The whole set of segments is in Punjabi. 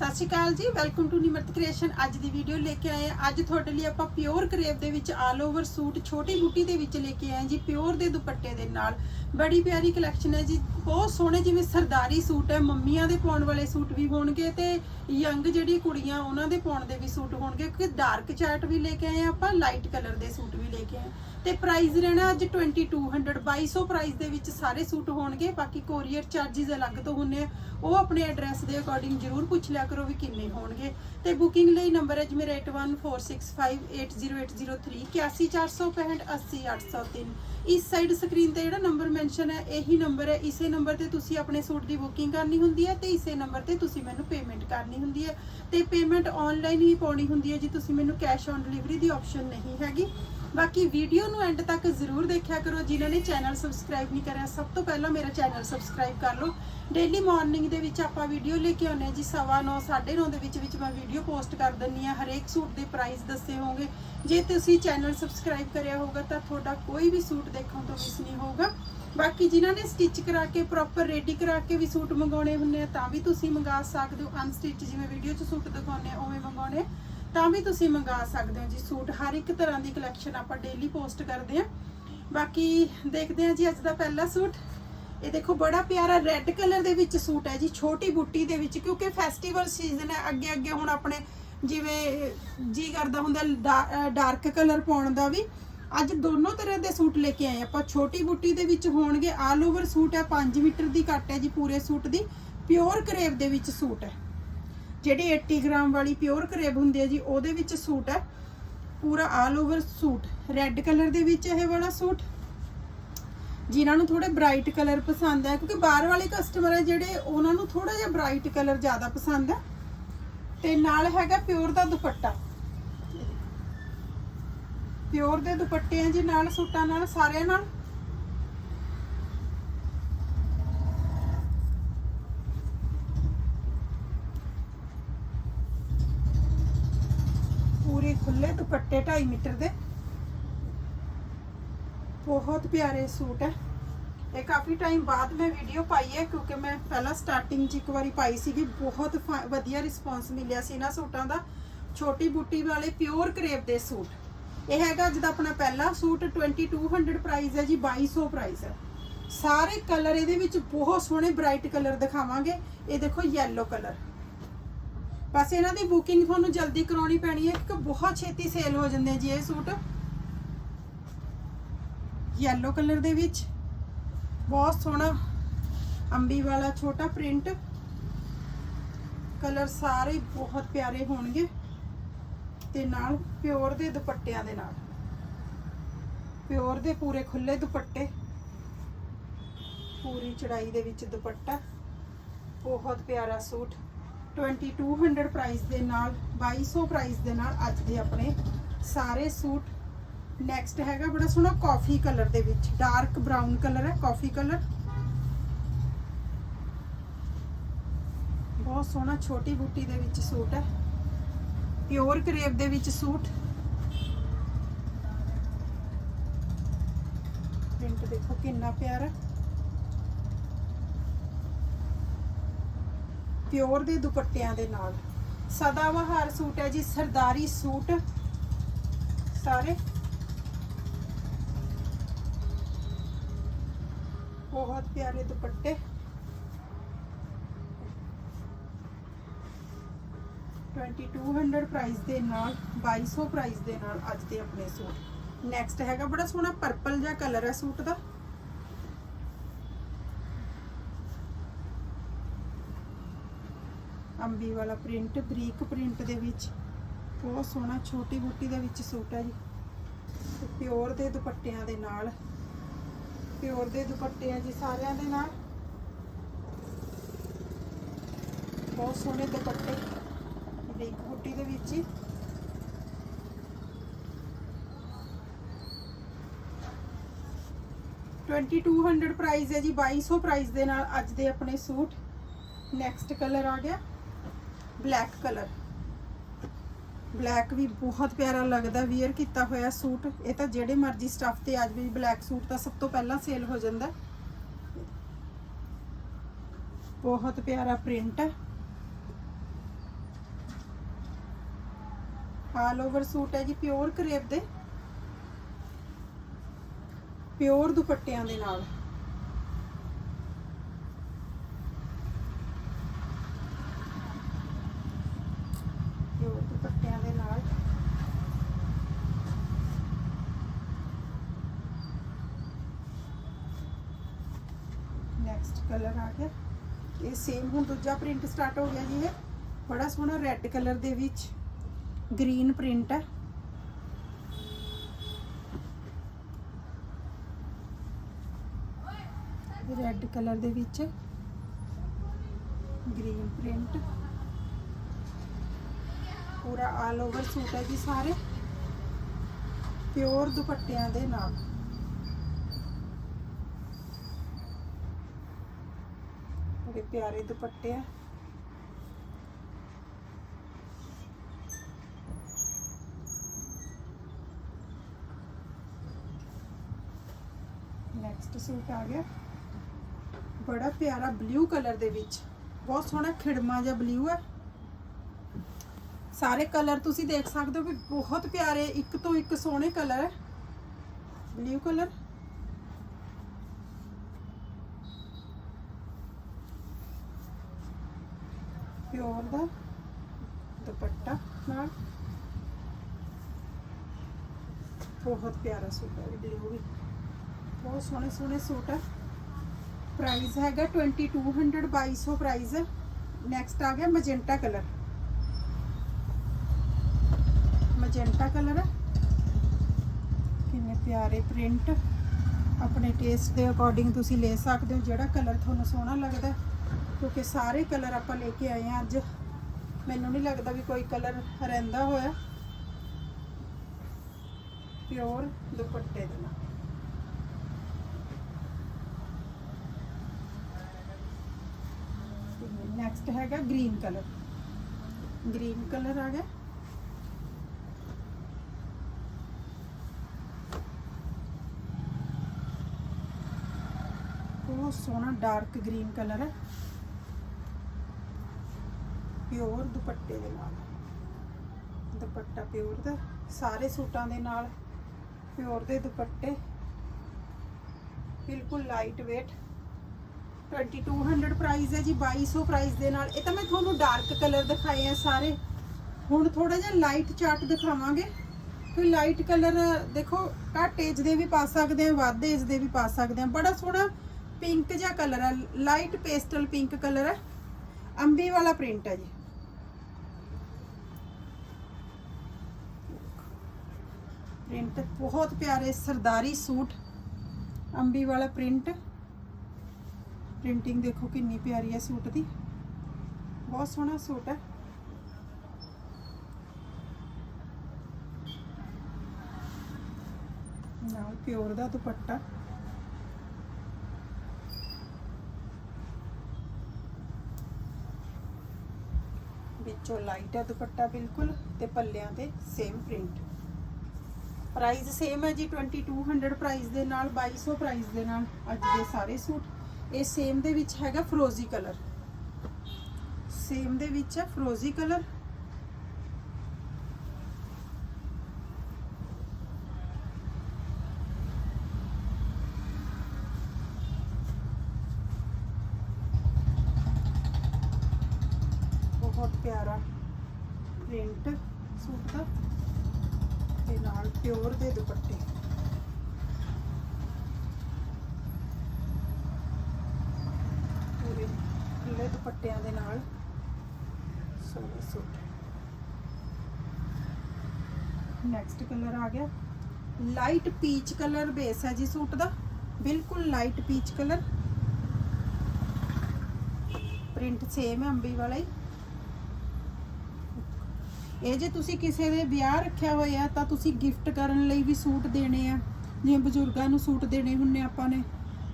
ਸਤਿ ਸ਼੍ਰੀ ਅਕਾਲ ਜੀ ਵੈਲਕਮ ਟੂ ਨਿਮਰਤ ਕ੍ਰੀਏਸ਼ਨ ਅੱਜ ਦੀ ਵੀਡੀਓ ਲੈ ਕੇ ਆਏ ਹਾਂ। ਅੱਜ ਤੁਹਾਡੇ ਲਈ ਆਪਾਂ ਪਿਓਰ ਕਰੇਪ ਦੇ ਵਿੱਚ ਆਲ ਓਵਰ ਸੂਟ, ਛੋਟੀ ਬੂਟੀ ਦੇ ਵਿੱਚ ਲੈ ਕੇ ਆਏ ਜੀ ਪਿਓਰ ਦੇ ਦੁਪੱਟੇ ਦੇ ਨਾਲ। ਬੜੀ ਪਿਆਰੀ ਕਲੈਕਸ਼ਨ ਹੈ ਜੀ। ਬਹੁਤ ਸੋਹਣੇ ਜਿਵੇਂ ਸਰਦਾਰੀ ਸੂਟ ਹੈ, ਮੰਮੀਆਂ ਦੇ ਪਾਉਣ ਵਾਲੇ ਸੂਟ ਵੀ ਹੋਣਗੇ ਤੇ ਯੰਗ ਜਿਹੜੀ ਕੁੜੀਆਂ ਉਹਨਾਂ ਦੇ ਪਾਉਣ ਦੇ ਵੀ ਸੂਟ ਹੋਣਗੇ, ਕਿਉਂਕਿ ਡਾਰਕ ਚਾਰਟ ਵੀ ਲੈ ਕੇ ਆਏ ਹਾਂ ਆਪਾਂ ਲਾਈਟ ਕਲਰ ਦੇ ਸੂਟ ਵੀ ਲੈ ਕੇ ਆਏ ਹਾਂ। ਤੇ ਪ੍ਰਾਈਸ ਰਹਿਣਾ ਅੱਜ 2200 2200 ਪ੍ਰਾਈਸ ਦੇ ਵਿੱਚ ਸਾਰੇ ਸੂਟ ਹੋਣਗੇ, ਬਾਕੀ ਕੋਰੀਅਰ ਚਾਰजेस ਅਲੱਗ ਤੋਂ ਹੁੰਨੇ ਆ। ਉਹ ਆਪਣੇ ਐਡਰੈਸ ਦੇ ਅਕੋਰਡਿੰਗ ਜਰੂਰ ਪੁੱਛ ਲਿਆ ਕਰੋ ਵੀ ਕਿੰਨੇ ਹੋਣਗੇ। ਤੇ ਬੁਕਿੰਗ ਲਈ ਨੰਬਰ ਹੈ ਜੀ ਮੇਰਾ 8146580803 80465 ਇਸ ਸਾਈਡ ਸਕਰੀਨ ਤੇ ਜਿਹੜਾ ਨੰਬਰ ਮੈਂਸ਼ਨ ਹੈ, ਇਹੀ ਨੰਬਰ ਹੈ। ਇਸੇ ਨੰਬਰ ਤੇ ਤੁਸੀਂ ਆਪਣੇ ਸੂਟ ਦੀ ਬੁਕਿੰਗ ਕਰਨੀ ਹੁੰਦੀ ਹੈ ਤੇ ਇਸੇ ਨੰਬਰ ਤੇ ਤੁਸੀਂ ਮੈਨੂੰ ਪੇਮੈਂਟ ਕਰਨੀ ਹੁੰਦੀ ਹੈ ਤੇ ਪੇਮੈਂਟ ਆਨਲਾਈਨ ਹੀ ਪਾਉਣੀ ਹੁੰਦੀ ਹੈ ਜੀ। ਤੁਸੀਂ ਮੈਨੂੰ ਕੈਸ਼ ਔਨ ਡਿਲੀਵਰੀ ਦੀ ਆਪਸ਼ਨ ਨਹੀਂ ਹੈਗੀ। ਬਾਕੀ ਵੀਡੀਓ ਨੂੰ ਐਂਡ ਤੱਕ ਜ਼ਰੂਰ ਦੇਖਿਆ ਕਰੋ। ਜਿਨ੍ਹਾਂ ਨੇ ਚੈਨਲ ਸਬਸਕ੍ਰਾਈਬ ਨਹੀਂ ਕਰਿਆ, ਸਭ ਤੋਂ ਪਹਿਲਾਂ ਮੇਰਾ ਚੈਨਲ ਸਬਸਕ੍ਰਾਈਬ ਕਰ ਲਓ। ਡੇਲੀ ਮਾਰਨਿੰਗ ਦੇ ਵਿੱਚ ਆਪਾਂ ਵੀਡੀਓ ਲੈ ਕੇ ਆਉਂਦੇ ਹਾਂ ਜੀ। 9:30 9:30 ਦੇ ਵਿੱਚ ਵਿੱਚ ਮੈਂ ਵੀਡੀਓ ਪੋਸਟ ਕਰ ਦਿੰਨੀ ਆ ਹਰੇਕ ਸੂਟ ਦੇ ਪ੍ਰਾਈਸ ਦੱਸੇ ਹੋਣਗੇ। ਜੇ ਤੁਸੀਂ ਚੈਨਲ ਸਬਸਕ੍ਰਾਈਬ ਕਰਿਆ ਹੋਗਾ ਤਾਂ ਤੁਹਾਡਾ ਕੋਈ ਵੀ ਸੂਟ ਦੇਖਣ ਤੋਂ ਮਿਸ ਨਹੀਂ ਹੋਊਗਾ। ਬਾਕੀ ਜਿਨ੍ਹਾਂ ਨੇ ਸਟਿਚ ਕਰਾ ਕੇ ਪ੍ਰੋਪਰ ਰੈਡੀ ਕਰਾ ਕੇ ਵੀ ਸੂਟ ਮੰਗਾਉਣੇ ਹੁੰਦੇ ਆ, ਤਾਂ ਵੀ ਤੁਸੀਂ ਮੰਗਾ ਸਕਦੇ ਹੋ। ਅਨਸਟਿਚ ਜਿਵੇਂ ਵੀਡੀਓ 'ਚ ਸੂਟ ਦਿਖਾਉਂਦੇ ਆ, ਉਵੇਂ ਮੰਗਾਉਣੇ ਤਾਂ ਵੀ ਤੁਸੀਂ ਮੰਗਾ ਸਕਦੇ ਹੋ ਜੀ ਸੂਟ। ਹਰ ਇੱਕ ਤਰ੍ਹਾਂ ਦੀ ਕਲੈਕਸ਼ਨ ਆਪਾਂ ਡੇਲੀ ਪੋਸਟ ਕਰਦੇ ਆ। ਬਾਕੀ ਦੇਖਦੇ ਹਾਂ ਜੀ ਅੱਜ ਦਾ ਪਹਿਲਾ ਸੂਟ। ਇਹ ਦੇਖੋ, ਬੜਾ ਪਿਆਰਾ ਰੈੱਡ ਕਲਰ ਦੇ ਵਿੱਚ ਸੂਟ ਹੈ ਜੀ, ਛੋਟੀ ਬੁੱਟੀ ਦੇ ਵਿੱਚ, ਕਿਉਂਕਿ ਫੈਸਟੀਵਲ ਸੀਜ਼ਨ ਹੈ ਅੱਗੇ ਅੱਗੇ ਹੁਣ ਆਪਣੇ ਜਿਵੇਂ ਜੀ ਕਰਦਾ ਹੁੰਦਾ ਡਾਰਕ ਕਲਰ ਪਾਉਣ ਦਾ ਵੀ। ਅੱਜ ਦੋਨੋਂ ਤਰ੍ਹਾਂ ਦੇ ਸੂਟ ਲੈ ਕੇ ਆਏ ਆਪਾਂ ਛੋਟੀ ਬੁੱਟੀ ਦੇ ਵਿੱਚ ਹੋਣਗੇ ਆਲ ਓਵਰ ਸੂਟ ਹੈ 5 ਮੀਟਰ ਦੀ ਕੱਟ ਹੈ ਜੀ ਪੂਰੇ ਸੂਟ ਦੀ। ਪਿਓਰ ਕਰੇਵ ਦੇ ਵਿੱਚ ਸੂਟ ਹੈ। ਜਿਹੜੀ 80 ਗ੍ਰਾਮ ਵਾਲੀ ਪਿਓਰ ਕਰੇਬ ਹੁੰਦੀ ਹੈ ਜੀ, ਉਹਦੇ ਵਿੱਚ ਸੂਟ ਹੈ। ਪੂਰਾ all over suit. Red colour ਦੇ ਵਿੱਚ ਇਹ ਵਾਲਾ ਸੂਟ। ਜਿਨ੍ਹਾਂ ਨੂੰ ਥੋੜੇ ਬ੍ਰਾਈਟ ਕਲਰ ਪਸੰਦ ਹੈ, ਕਿਉਂਕਿ ਬਾਹਰ ਵਾਲੇ ਕਸਟਮਰ ਹੈ ਜਿਹੜੇ, ਉਹਨਾਂ ਨੂੰ ਥੋੜਾ ਜਿਹਾ ਬ੍ਰਾਈਟ ਕਲਰ ਜ਼ਿਆਦਾ ਪਸੰਦ ਹੈ। ਤੇ ਨਾਲ ਹੈਗਾ ਪਿਓਰ ਦਾ ਦੁਪੱਟਾ। ਪਿਓਰ ਦੇ ਦੁਪੱਟੇ ਆ ਜੀ ਨਾਲ, ਸੂਟਾਂ ਨਾਲ, ਸਾਰਿਆਂ ਨਾਲ। ਪੂਰੇ ਖੁੱਲੇ ਦੁਪੱਟੇ 2.5 ਮੀਟਰ ਦੇ। ਬਹੁਤ ਪਿਆਰੇ ਸੂਟ ਹੈ। ਇਹ ਕਾਫੀ ਟਾਈਮ ਬਾਅਦ ਮੈਂ ਵੀਡੀਓ ਪਾਈ ਹੈ, ਕਿਉਂਕਿ ਮੈਂ ਪਹਿਲਾਂ ਸਟਾਰਟਿੰਗ 'ਚ ਇੱਕ ਵਾਰੀ ਪਾਈ ਸੀਗੀ। ਬਹੁਤ ਫ- ਵਧੀਆ ਰਿਸਪੌਂਸ ਮਿਲਿਆ ਸੀ ਇਹਨਾਂ ਸੂਟਾਂ ਦਾ। ਛੋਟੀ ਬੂਟੀ ਵਾਲੇ ਪਿਓਰ ਕਰੇਪ ਦੇ ਸੂਟ। ਇਹ ਹੈਗਾ ਅੱਜ ਦਾ ਆਪਣਾ ਪਹਿਲਾ ਸੂਟ 2200 ਪ੍ਰਾਈਸ ਹੈ ਜੀ 2200 ਪ੍ਰਾਈਸ ਹੈ। ਸਾਰੇ ਕਲਰ ਇਹਦੇ ਵਿੱਚ ਬਹੁਤ ਸੋਹਣੇ ਬ੍ਰਾਈਟ ਕਲਰ ਦਿਖਾਵਾਂਗੇ। ਇਹ ਦੇਖੋ ਯੈਲੋ ਕਲਰ ਬਸ ਇਹਨਾਂ ਦੀ ਬੁਕਿੰਗ ਤੁਹਾਨੂੰ ਜਲਦੀ ਕਰਾਉਣੀ ਪੈਣੀ ਹੈ। ਕਿਉਂਕਿ ਬਹੁਤ ਛੇਤੀ ਸੇਲ ਹੋ ਜਾਂਦੇ ਜੀ ਇਹ ਸੂਟ। ਯੈਲੋ ਕਲਰ ਦੇ ਵਿੱਚ। ਬਹੁਤ ਸੋਹਣਾ ਅੰਬੀ ਵਾਲਾ ਛੋਟਾ ਪ੍ਰਿੰਟ ਕਲਰ ਸਾਰੇ ਬਹੁਤ ਪਿਆਰੇ ਹੋਣਗੇ। ਤੇ ਨਾਲ, ਪਿਓਰ ਦੇ ਦੁਪੱਟਿਆਂ ਦੇ ਨਾਲ। ਪਿਓਰ ਦੇ ਪੂਰੇ ਖੁੱਲੇ ਦੁਪੱਟੇ। ਪੂਰੀ ਚੜਾਈ ਦੇ ਵਿੱਚ ਦੁਪੱਟਾ। ਬਹੁਤ ਪਿਆਰਾ ਸੂਟ। 2200 ਪ੍ਰਾਈਸ ਦੇ ਨਾਲ 2200 ਪ੍ਰਾਈਸ ਦੇ ਨਾਲ ਅੱਜ ਦੇ ਆਪਣੇ ਸਾਰੇ ਸੂਟ। ਨੈਕਸਟ ਹੈਗਾ ਬੜਾ ਸੋਹਣਾ ਕਾਫੀ ਕਲਰ ਦੇ ਵਿੱਚ। ਡਾਰਕ ਬ੍ਰਾਊਨ ਕਲਰ ਹੈ ਕਾਫੀ ਕਲਰ ਬਹੁਤ ਸੋਹਣਾ ਛੋਟੀ ਬੂਟੀ ਦੇ ਵਿੱਚ ਸੂਟ ਹੈ। ਪਿਓਰ ਕਰੇਪ ਦੇ ਵਿੱਚ ਸੂਟ। ਪ੍ਰਿੰਟ ਦੇਖੋ ਕਿੰਨਾ ਪਿਆਰਾ। ਪਿਓਰ ਦੇ ਦੁਪੱਟਿਆਂ ਦੇ ਨਾਲ। ਸਦਾਬਹਾਰ ਸੂਟ ਹੈ ਜੀ, ਸਰਦਾਰੀ ਸੂਟ। ਸਾਰੇ। ਬਹੁਤ ਪਿਆਰੇ ਦੁਪੱਟੇ। 2200 ਪ੍ਰਾਈਸ ਦੇ ਨਾਲ 2200 ਪ੍ਰਾਈਸ ਦੇ ਨਾਲ ਅੱਜ ਦੇ ਆਪਣੇ ਸੂਟ। ਨੈਕਸਟ ਹੈਗਾ ਬੜਾ ਸੋਹਣਾ ਪਰਪਲ ਜਿਹਾ ਕਲਰ ਹੈ ਸੂਟ ਦਾ। ਅੰਬੀ ਵਾਲਾ ਪ੍ਰਿੰਟ ਬਰੀਕ ਪ੍ਰਿੰਟ ਦੇ ਵਿੱਚ। ਬਹੁਤ ਸੋਹਣਾ, ਛੋਟੀ ਬੂਟੀ ਦੇ ਵਿੱਚ ਸੂਟ ਹੈ ਜੀ। ਪਿਓਰ ਦੇ ਦੁਪੱਟਿਆਂ ਦੇ ਨਾਲ। ਪਿਓਰ ਦੇ ਦੁਪੱਟੇ ਆ ਜੀ ਸਾਰਿਆਂ ਦੇ ਨਾਲ। ਬਹੁਤ ਸੋਹਣੇ ਦੁਪੱਟੇ। ਬਰੀਕ ਬੂਟੀ ਦੇ ਵਿੱਚ ਹੀ। ਟਵੈਂਟੀ ਟੂ ਹੰਡਰਡ ਪ੍ਰਾਈਸ ਹੈ ਜੀ 2200 ਪ੍ਰਾਈਸ ਦੇ ਨਾਲ ਅੱਜ ਦੇ ਆਪਣੇ ਸੂਟ। ਨੈਕਸਟ ਕਲਰ ਆ ਗਿਆ ਬਲੈਕ ਕਲਰ ਬਲੈਕ ਵੀ ਬਹੁਤ ਪਿਆਰਾ ਲੱਗਦਾ ਵੀਅਰ ਕੀਤਾ ਹੋਇਆ ਸੂਟ। ਇਹ ਤਾਂ ਜਿਹੜੇ ਮਰਜ਼ੀ ਸਟੱਫ ਤੇ ਅੱਜ ਵੀ ਬਲੈਕ ਸੂਟ ਤਾਂ ਸਭ ਤੋਂ ਪਹਿਲਾਂ ਸੇਲ ਹੋ ਜਾਂਦਾ। ਬਹੁਤ ਪਿਆਰਾ ਪ੍ਰਿੰਟ ਹੈ। ਆਲ ਓਵਰ ਸੂਟ ਹੈ ਜੀ ਪਿਓਰ ਕਰੇਪ ਦੇ। ਪਿਓਰ ਦੁਪੱਟਿਆਂ ਦੇ ਨਾਲ। ਪਿਓਰ ਦੁਪੱਟਿਆਂ ਦੇ ਨਾਲ। ਨੈਕਸਟ ਕਲਰ ਆ ਗਿਆ। ਇਹ ਸੇਮ ਹੁਣ ਦੂਜਾ ਪ੍ਰਿੰਟ ਸਟਾਰਟ ਹੋ ਗਿਆ ਜੀ ਇਹ। ਬੜਾ ਸੋਹਣਾ ਰੈੱਡ ਕਲਰ ਦੇ ਵਿੱਚ। ਗ੍ਰੀਨ ਪ੍ਰਿੰਟ ਹੈ। ਰੈੱਡ ਕਲਰ ਦੇ ਵਿੱਚ ਗ੍ਰੀਨ ਪ੍ਰਿੰਟ। ਪੂਰਾ ਆਲ ਓਵਰ ਸੂਟ ਹੈ ਜੀ ਸਾਰੇ। ਪਿਓਰ ਦੁਪੱਟਿਆਂ ਦੇ ਨਾਲ। ਬੜੇ ਪਿਆਰੇ ਦੁਪੱਟੇ ਆ ਨੈਕਸਟ ਸੂਟ ਆ ਗਿਆ। ਬੜਾ ਪਿਆਰਾ ਬਲੂ ਕਲਰ ਦੇ ਵਿੱਚ। ਬਹੁਤ ਸੋਹਣਾ ਖਿੜਮਾ ਜਿਹਾ ਬਲੂ ਹੈ। ਸਾਰੇ ਕਲਰ ਤੁਸੀਂ ਦੇਖ ਸਕਦੇ ਹੋ ਵੀ ਬਹੁਤ ਪਿਆਰੇ, ਇੱਕ ਤੋਂ ਇੱਕ ਸੋਹਣੇ ਕਲਰ ਹੈ। ਬਲੂ ਕਲਰ ਪਿਓਰ ਦਾ ਦੁਪੱਟਾ ਨਾਲ। ਬਹੁਤ ਪਿਆਰਾ ਸੂਟ ਹੈ ਬਲੂ ਵੀ। ਬਹੁਤ ਸੋਹਣੇ ਸੋਹਣੇ ਸੂਟ ਹੈ ਪ੍ਰਾਈਸ ਹੈਗਾ 2200 2200 ਪ੍ਰਾਈਸ ਹੈ ਨੈਕਸਟ ਆ। ਗਿਆ ਮੈਜੈਂਟਾ ਕਲਰ ਮੈਜੈਂਟਾ ਕਲਰ ਕਿੰਨੇ ਪਿਆਰੇ ਪ੍ਰਿੰਟ ਆਪਣੇ ਟੇਸਟ ਦੇ ਅਕੋਰਡਿੰਗ ਤੁਸੀਂ ਲੈ ਸਕਦੇ ਹੋ, ਜਿਹੜਾ ਕਲਰ ਤੁਹਾਨੂੰ ਸੋਹਣਾ ਲੱਗਦਾ ਕਿਉਂਕਿ ਸਾਰੇ ਕਲਰ ਆਪਾਂ ਲੈ ਕੇ ਆਏ ਹਾਂ ਅੱਜ। ਮੈਨੂੰ ਨਹੀਂ ਲੱਗਦਾ ਵੀ ਕੋਈ ਕਲਰ ਰਹਿੰਦਾ ਹੋਇਆ। ਪਿਓਰ ਦੁਪੱਟੇ ਦੇ ਨਾਲ। ਨੈਕਸਟ ਹੈਗਾ ਗ੍ਰੀਨ ਕਲਰ ਗ੍ਰੀਨ ਕਲਰ ਆ ਗਿਆ। ਬਹੁਤ ਸੋਹਣਾ ਡਾਰਕ ਗ੍ਰੀਨ ਕਲਰ ਹੈ। ਪਿਓਰ ਦੁਪੱਟੇ ਦੇ ਨਾਲ। ਦੁਪੱਟਾ ਪਿਓਰ ਦਾ। ਸਾਰੇ ਸੂਟਾਂ ਦੇ ਨਾਲ ਪਿਓਰ ਦੇ ਦੁਪੱਟੇ। ਬਿਲਕੁਲ ਲਾਈਟ weight 2200 ਪ੍ਰਾਈਸ ਹੈ ਜੀ 2200 ਪ੍ਰਾਈਸ ਦੇ ਨਾਲ। ਇਹ ਤਾਂ ਮੈਂ ਤੁਹਾਨੂੰ ਡਾਰਕ ਕਲਰ ਦਿਖਾਏ ਆ ਸਾਰੇ। ਹੁਣ ਥੋੜਾ ਜਿਹਾ ਲਾਈਟ ਚਾਰਟ ਦਿਖਾਵਾਂਗੇ। ਕੋਈ ਲਾਈਟ ਕਲਰ ਦੇਖੋ, ਘੱਟ ਏਜ ਦੇ ਵੀ ਪਾ ਸਕਦੇ ਆ, ਵੱਧ ਏਜ ਦੇ ਵੀ ਪਾ ਸਕਦੇ ਆ। ਬੜਾ ਸੋਹਣਾ ਪਿੰਕ ਜਿਹਾ ਕਲਰ ਹੈ ਲਾਈਟ ਪੇਸਟਲ ਪਿੰਕ ਕਲਰ ਹੈ ਅੰਬੀ ਵਾਲਾ ਪ੍ਰਿੰਟ ਹੈ ਜੀ। ਪ੍ਰਿੰਟ ਬਹੁਤ ਪਿਆਰੇ ਸਰਦਾਰੀ ਸੂਟ। ਅੰਬੀ ਵਾਲਾ ਪ੍ਰਿੰਟ ਪ੍ਰਿੰਟਿੰਗ ਦੇਖੋ ਕਿੰਨੀ ਪਿਆਰੀ ਹੈ ਸੂਟ ਦੀ। ਬਹੁਤ ਸੋਹਣਾ ਸੂਟ ਹੈ। ਨਾਲ ਪਿਓਰ ਦਾ ਦੁਪੱਟਾ। ਵਿੱਚੋਂ ਲਾਈਟ ਹੈ ਦੁਪੱਟਾ ਬਿਲਕੁਲ ਤੇ ਪੱਲਿਆਂ ਤੇ ਸੇਮ ਪ੍ਰਿੰਟ ਪ੍ਰਾਈਸ ਸੇਮ ਹੈ ਜੀ 2200 ਪ੍ਰਾਈਸ ਦੇ ਨਾਲ 2200 ਪ੍ਰਾਈਸ ਦੇ ਨਾਲ ਅੱਜ ਦੇ ਸਾਰੇ ਸੂਟ। ਇਹ ਸੇਮ ਦੇ ਵਿੱਚ ਹੈਗਾ ਫਰੋਜ਼ੀ ਕਲਰ ਸੇਮ ਦੇ ਵਿੱਚ ਹੈ ਫਰੋਜ਼ੀ ਕਲਰ ਬਹੁਤ ਪਿਆਰਾ ਪ੍ਰਿੰਟ ਸੂਟ ਦਾ। ਤੇ ਨਾਲ ਪਿਓਰ ਦੇ ਦੁਪੱਟੇ ਪੂਰੇ ਖੁੱਲੇ ਦੁਪੱਟਿਆਂ ਦੇ ਨਾਲ। ਸੋਹਣਾ ਸੂਟ ਨੈਕਸਟ ਕਲਰ ਆ ਗਿਆ। ਲਾਈਟ ਪੀਚ ਕਲਰ ਬੇਸ ਹੈ ਜੀ ਸੂਟ ਦਾ। ਬਿਲਕੁਲ light peach colour print same ਹੈ, ਅੰਬੀ ਵਾਲਾ ਹੀ। ਇਹ ਜੇ ਤੁਸੀਂ ਕਿਸੇ ਦੇ ਵਿਆਹ ਰੱਖਿਆ ਹੋਇਆ ਤਾਂ ਤੁਸੀਂ ਗਿਫਟ ਕਰਨ ਲਈ ਵੀ ਸੂਟ ਦੇਣੇ ਆ। ਜਿਵੇਂ ਬਜ਼ੁਰਗਾਂ ਨੂੰ ਸੂਟ ਦੇਣੇ ਹੁੰਨੇ ਆਪਾਂ ਨੇ।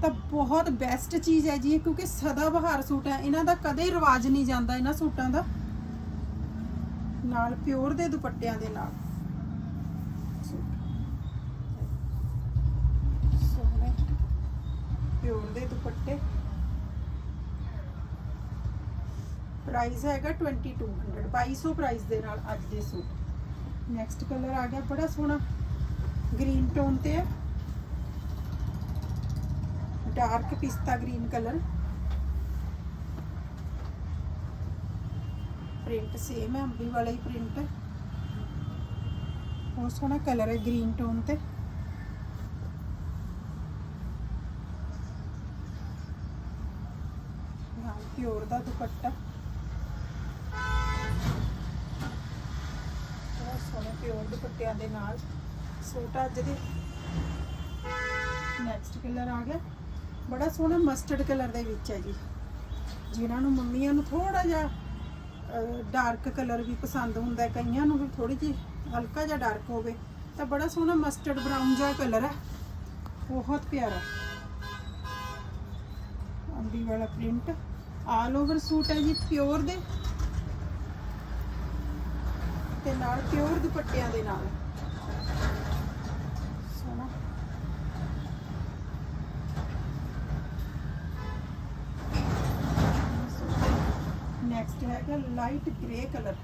ਤਾਂ ਬਹੁਤ ਬੈਸਟ ਚੀਜ਼ ਹੈ ਜੀ ਇਹ, ਕਿਉਂਕਿ ਸਦਾ ਬਹਾਰ ਸੂਟ ਹੈ। ਇਹਨਾਂ ਦਾ ਕਦੇ ਰਿਵਾਜ ਨਹੀਂ ਜਾਂਦਾ, ਇਹਨਾਂ ਸੂਟਾਂ ਦਾ। ਨਾਲ ਪਿਓਰ ਦੇ ਦੁਪੱਟਿਆਂ ਦੇ ਨਾਲ। ਸੋਹਣੇ। ਪਿਓਰ ਦੇ ਦੁਪੱਟੇ। ਪ੍ਰਾਈਸ ਹੈਗਾ 2200 2200 ਪ੍ਰਾਈਸ ਦੇ ਨਾਲ ਅੱਜ ਦੇ ਸੂਟ। ਨੈਕਸਟ ਕਲਰ ਆ ਗਿਆ, ਬੜਾ ਸੋਹਣਾ। ਗ੍ਰੀਨ ਟੋਨ ਤੇ ਹੈ। ਡਾਰਕ ਪਿਸਤਾ ਗ੍ਰੀਨ ਕਲਰ ਪ੍ਰਿੰਟ ਸੇਮ ਹੈ, ਅੰਬੀ ਵਾਲਾ ਹੀ ਪ੍ਰਿੰਟ ਹੈ ਬਹੁਤ ਸੋਹਣਾ ਕਲਰ ਹੈ ਗ੍ਰੀਨ ਟੋਨ ਤੇ। ਨਾਲ ਪਿਓਰ ਦਾ ਦੁਪੱਟਾ। ਬਹੁਤ ਸੋਹਣੇ ਪਿਓਰ ਦੁਪੱਟਿਆਂ ਦੇ ਨਾਲ। ਸੂਟ ਅੱਜ ਦੇ ਨੈਕਸਟ ਕਲਰ ਆ ਗਿਆ। ਬੜਾ ਸੋਹਣਾ ਮਸਟਰਡ ਕਲਰ ਦੇ ਵਿੱਚ ਹੈ ਜੀ। ਜਿਨ੍ਹਾਂ ਨੂੰ ਮੰਮੀਆਂ ਨੂੰ ਥੋੜਾ ਜਿਹਾ ਡਾਰਕ ਕਲਰ ਵੀ ਪਸੰਦ ਹੁੰਦਾ ਕਈਆਂ ਨੂੰ ਵੀ ਥੋੜੀ ਜਿਹੀ ਹਲਕਾ ਜਿਹਾ ਡਾਰਕ ਹੋਵੇ, ਤਾਂ ਬੜਾ ਸੋਹਣਾ ਮਸਟਰਡ ਬਰਾਊਨ ਜਿਹਾ ਕਲਰ ਹੈ। ਬਹੁਤ ਪਿਆਰਾ। ਅੰਬੀ ਵਾਲਾ ਪ੍ਰਿੰਟ ਆਲ ਓਵਰ ਸੂਟ ਹੈ ਜੀ ਪਿਓਰ ਦੇ। ਤੇ ਨਾਲ ਪਿਓਰ ਦੁਪੱਟਿਆਂ ਦੇ ਨਾਲ ਸੋਹਣਾ ਨੈਕਸਟ ਹੈਗਾ light grey colour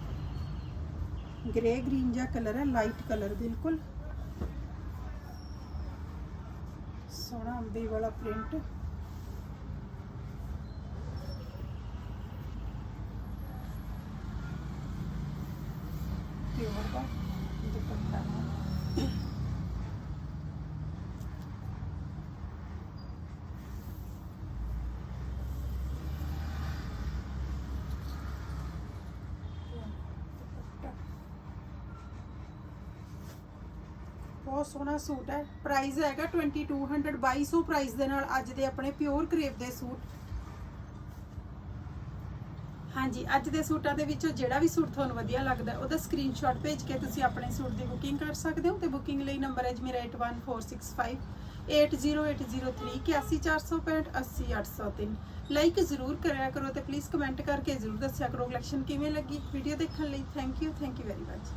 grey green ਜਿਹਾ ਕਲਰ ਹੈ ਲਾਈਟ ਕਲਰ ਬਿਲਕੁਲ। ਸੋਹਣਾ ਅੰਬੀ ਵਾਲਾ ਪ੍ਰਿੰਟ ਪਿਓਰ ਦਾ ਦੁਪੱਟਾ ਨਾਲ ਬਹੁਤ ਸੋਹਣਾ ਸੂਟ ਹੈ। ਪ੍ਰਾਈਸ ਹੈਗਾ 2200 2200 ਪ੍ਰਾਈਸ ਦੇ ਨਾਲ ਅੱਜ ਦੇ ਆਪਣੇ ਪਿਓਰ ਕਰੇਵ ਦੇ ਸੂਟ। ਹਾਂਜੀ, ਅੱਜ ਦੇ ਸੂਟਾਂ ਦੇ ਵਿੱਚੋਂ ਜਿਹੜਾ ਵੀ ਸੂਟ ਤੁਹਾਨੂੰ ਵਧੀਆ ਲੱਗਦਾ, ਉਹਦਾ ਸਕਰੀਨਸ਼ਾਟ ਭੇਜ ਕੇ ਤੁਸੀਂ ਆਪਣੇ ਸੂਟ ਦੀ ਬੁਕਿੰਗ ਕਰ ਸਕਦੇ ਹੋ ਤੇ ਬੁਕਿੰਗ ਲਈ ਨੰਬਰ ਹੈ ਜੀ ਮੇਰਾ 81465 80803 81465 80803 ਲਾਈਕ ਜ਼ਰੂਰ ਕਰਿਆ ਕਰੋ ਤੇ ਪਲੀਜ਼ ਕਮੈਂਟ ਕਰਕੇ ਜ਼ਰੂਰ ਦੱਸਿਆ ਕਰੋ ਕਲੈਕਸ਼ਨ ਕਿਵੇਂ ਲੱਗੀ। ਵੀਡੀਓ ਦੇਖਣ ਲਈ thank you thank you very much